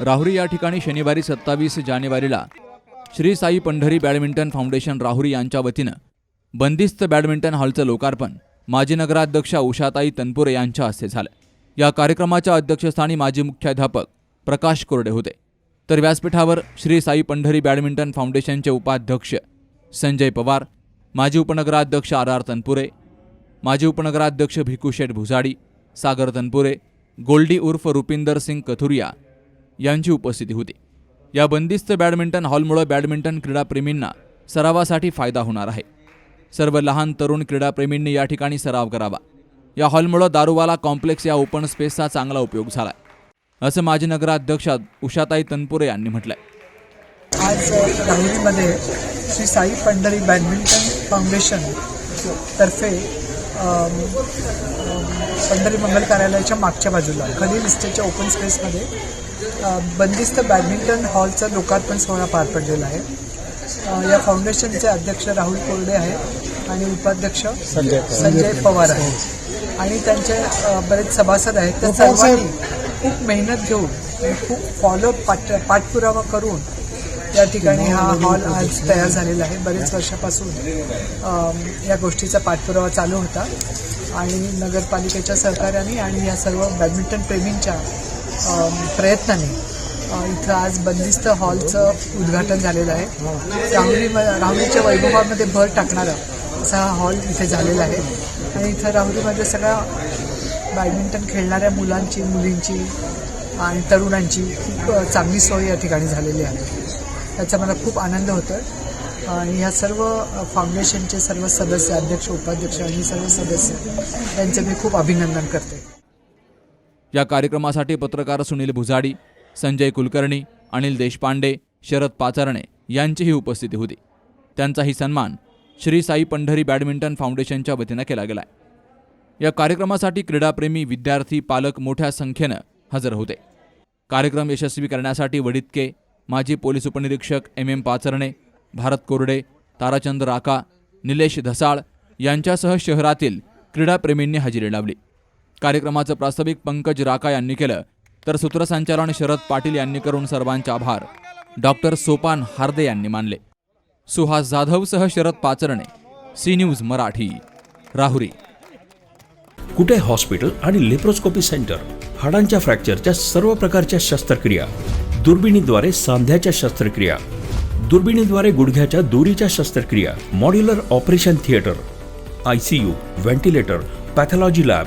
राहुरी या ठिकाणी शनिवारी सत्तावीस जानेवारीला श्री साई पंढरी बॅडमिंटन फाउंडेशन राहुरी यांच्या वतीनं बंदिस्त बॅडमिंटन हॉलचं लोकार्पण माजी नगराध्यक्षा उषाताई तनपुरे यांच्या हस्ते झालं. या कार्यक्रमाच्या अध्यक्षस्थानी माजी मुख्याध्यापक प्रकाश कोरडे होते. तर व्यासपीठावर श्री साई पंढरी बॅडमिंटन फाउंडेशनचे उपाध्यक्ष संजय पवार माजी उपनगराध्यक्ष आर आर तनपुरे माजी उपनगराध्यक्ष भिकूशेठ भुजाडी सागर तनपुरे गोल्डी उर्फ रुपिंदर सिंग कथुरिया यांची उपस्थिती होती. या बंदिस्त बॅडमिंटन हॉलमुळं बॅडमिंटन क्रीडाप्रेमींना सरावासाठी फायदा होणार आहे. सर्व लहान तरुण क्रीडाप्रेमींनी या ठिकाणी सराव करावा. या हॉलमुळं दारुवाला कॉम्प्लेक्स या ओपन स्पेसचा चांगला उपयोग झाला असं माजी नगराध्यक्ष उषाताई तनपुरे यांनी म्हटलंय. आज राहुरीमध्ये श्री साई पंढरी बॅडमिंटन फाउंडेशन तर्फे पंढरी मंगल कार्यालयाच्या मागच्या बाजूला खलील इस्टेटच्या ओपन स्पेसमध्ये बंदिस्त बॅडमिंटन हॉलचं लोकार्पण सोहळा पार पडलेला आहे. या फाउंडेशनचे अध्यक्ष राहुल कोरडे आहेत आणि उपाध्यक्ष संजय पवार. आहेत आणि त्यांचे बरेच सभासद आहेत. त्या सर्वांनी खूप मेहनत घेऊन आणि खूप फॉलो पाठ पाठपुरावा करून या ठिकाणी हा हॉल आज तयार झालेला आहे. बरेच वर्षापासून या गोष्टीचा पाठपुरावा चालू होता. आणि नगरपालिकेच्या सहकार्याने आणि या सर्व बॅडमिंटन प्रेमींच्या प्रयत्नाने. इथं आज बंदिस्त हॉलचं उद्घाटन झालेलं आहे. राहुरी राहुरीच्या वैभवामध्ये भर टाकणारा असा हा हॉल इथे झालेला आहे. आणि इथं राहुरीमध्ये सगळ्या बॅडमिंटन खेळणाऱ्या मुलांची मुलींची आणि तरुणांची खूप चांगली सोय या ठिकाणी झालेली आहे. त्याचा मला खूप आनंद होतो आणि ह्या सर्व फाउंडेशनचे सर्व सदस्य अध्यक्ष उपाध्यक्ष आणि सर्व सदस्य यांचं मी खूप अभिनंदन करते. या कार्यक्रमासाठी पत्रकार सुनील भुजाडी संजय कुलकर्णी अनिल देशपांडे शरद पाचारणे यांचीही उपस्थिती होती. त्यांचाही सन्मान श्री साई पंढरी बॅडमिंटन फाउंडेशनच्या वतीनं केला गेलाय. या कार्यक्रमासाठी क्रीडाप्रेमी विद्यार्थी पालक मोठ्या संख्येनं हजर होते. कार्यक्रम यशस्वी करण्यासाठी वडितके माजी पोलीस उपनिरीक्षक एम एम पाचरणे भारत कोरडे ताराचंद राका निलेश धसाळ यांच्यासह शहरातील क्रीडाप्रेमींनी हजेरी लावली. कार्यक्रमाचं प्रास्ताविक पंकज राका यांनी केलं. तर सूत्रसंचालन शरद पाटील यांनी करून सर्वांचे आभार. डॉक्टर सोपान हार्दे यांनी मानले. Suhas जाधवसह Sharad Pacharne. C news Marathi. Rahuri. Kute hospital आणि लेप्रोस्कोपी सेंटर? हाडांच्या फ्रॅक्चरच्या सर्व प्रकारच्या शस्त्रक्रिया. दुर्बिणीद्वारे सांध्याच्या शस्त्रक्रिया. दुर्बिणीद्वारे गुडघ्याच्या दोरीच्या शस्त्रक्रिया. Modular operation theatre. I C U ventilator pathology lab